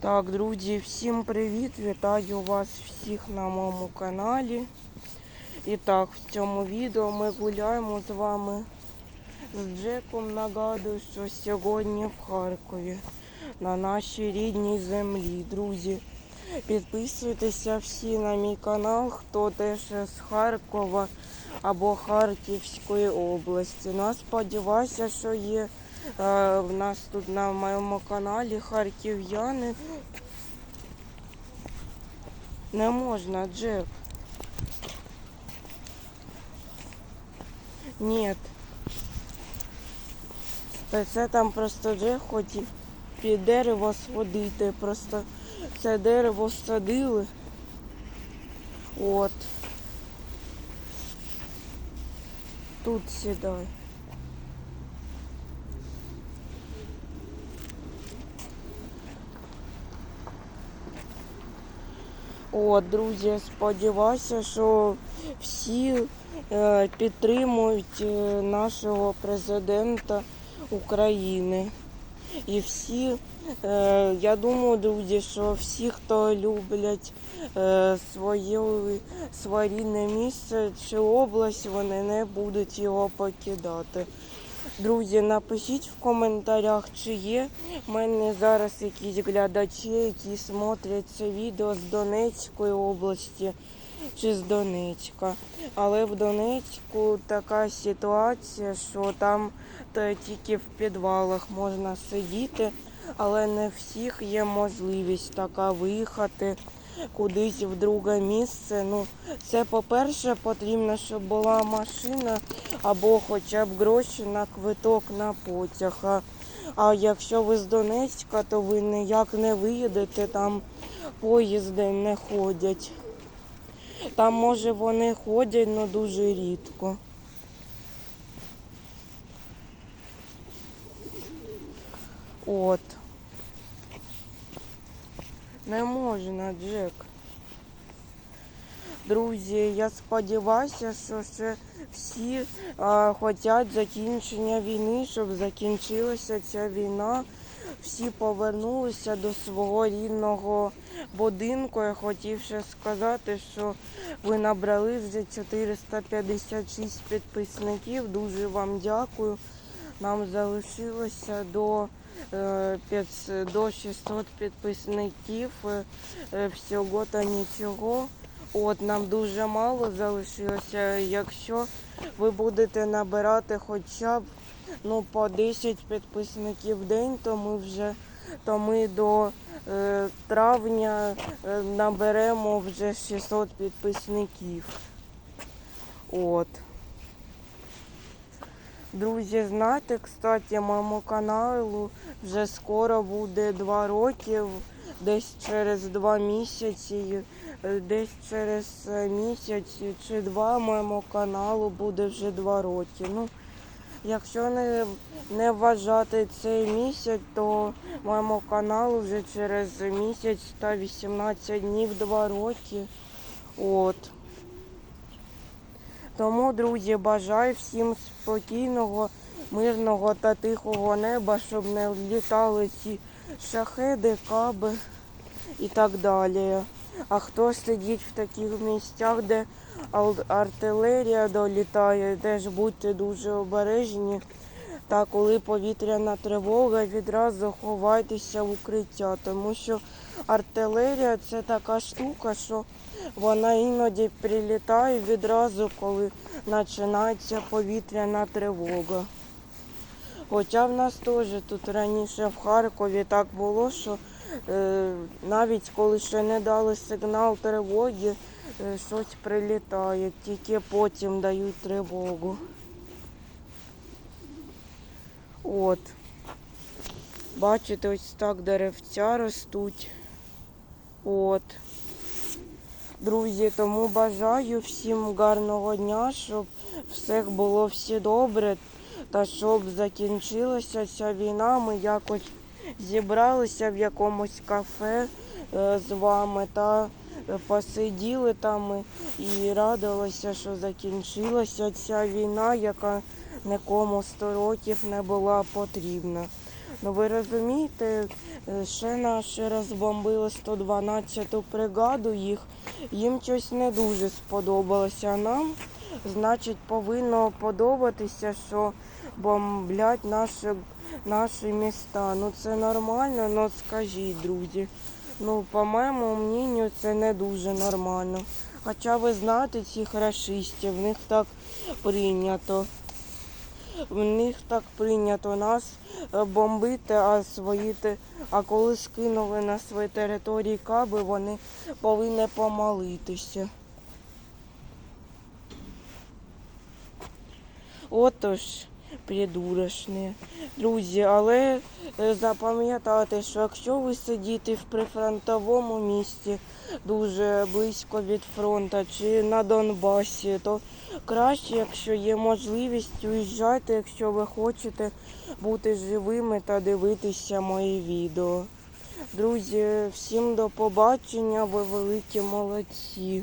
Так, друзі, всім привіт! Вітаю вас всіх на моєму каналі. І так, в цьому відео ми гуляємо з вами з Джеком. Нагадую, що сьогодні в Харкові, на нашій рідній землі. Друзі, підписуйтеся всі на мій канал, хто теж з Харкова або Харківської області. Ну, а сподіваюся, що є в нас тут на моєму каналі харків'яни. Не можна, Джек. Ні. Це там просто Джек хотів під дерево сходити. Просто це дерево садили. От. Тут сідай. От, друзі, сподіваюся, що всі е, підтримують е, нашого президента України. І всі, е, я думаю, друзі, що всі, хто люблять е, своє, своє рідне місце чи область, вони не будуть його покидати. Друзі, напишіть в коментарях, чи є в мене зараз якісь глядачі, які смотрять це відео з Донецької області чи з Донецька. Але в Донецьку така ситуація, що там то тільки в підвалах можна сидіти, але не всіх є можливість така виїхати кудись в друге місце. Ну, це по-перше, потрібно, щоб була машина або хоча б гроші на квиток на потяг. А, а якщо ви з Донецька, то ви ніяк не виїдете, там поїзди не ходять. Там, може, вони ходять, але дуже рідко. От. Не можна, Джек. Друзі, я сподіваюся, що ще всі а, хочуть закінчення війни, щоб закінчилася ця війна. Всі повернулися до свого рідного будинку. Я хотів ще сказати, що ви набрали вже 456 підписників. Дуже вам дякую. Нам залишилося до, до 600 підписників. Е, е, Всього та нічого. От нам дуже мало залишилося. Якщо ви будете набирати хоча б ну, по 10 підписників в день, то ми вже то ми до е, травня е, наберемо вже 600 підписників. От. Друзі, знаєте, кстати, моєму каналу вже скоро буде 2 роки, десь через 2 місяці, е, десь через е, місяць чи два моєму каналу буде вже 2 роки. Ну, якщо не, не вважати цей місяць, то моєму каналу вже через місяць та 18 днів 2 роки. От. Тому, друзі, бажаю всім спокійного, мирного та тихого неба, щоб не літали ці шахеди, каби і так далі. А хто сидить в таких місцях, де артилерія долітає, теж будьте дуже обережні. Та коли повітряна тривога, відразу ховайтеся в укриття, тому що артилерія це така штука, що вона іноді прилітає відразу, коли починається повітряна тривога. Хоча в нас теж тут раніше в Харкові так було, що е, навіть коли ще не дали сигнал тривоги, е, щось прилітає, тільки потім дають тривогу. От. Бачите, ось так деревця ростуть. От. Друзі, тому бажаю всім гарного дня, щоб все було всі добре, та щоб закінчилася ця війна. Ми якось зібралися в якомусь кафе е, з вами та посиділи там і радилися, що закінчилася ця війна, яка нікому 100 років не була потрібна. Ну ви розумієте, е, ще наші розбомбили 112-ту бригаду їх. Їм щось не дуже сподобалося. Нам, значить, повинно подобатися, що бомблять наші, наші міста. Ну це нормально, ну скажіть, друзі. Ну, по моєму мнению, це не дуже нормально. Хоча ви знаєте цих расистів, в них так прийнято. В них так прийнято нас е, бомбити, а свої а коли скинули на свої території каби, вони повинні помолитися. Отож, придурочні. Друзі, але запам'ятайте, що якщо ви сидите в прифронтовому місті дуже близько від фронту чи на Донбасі, то краще, якщо є можливість, уїжджайте, якщо ви хочете бути живими та дивитися мої відео. Друзі, всім до побачення, ви великі молодці.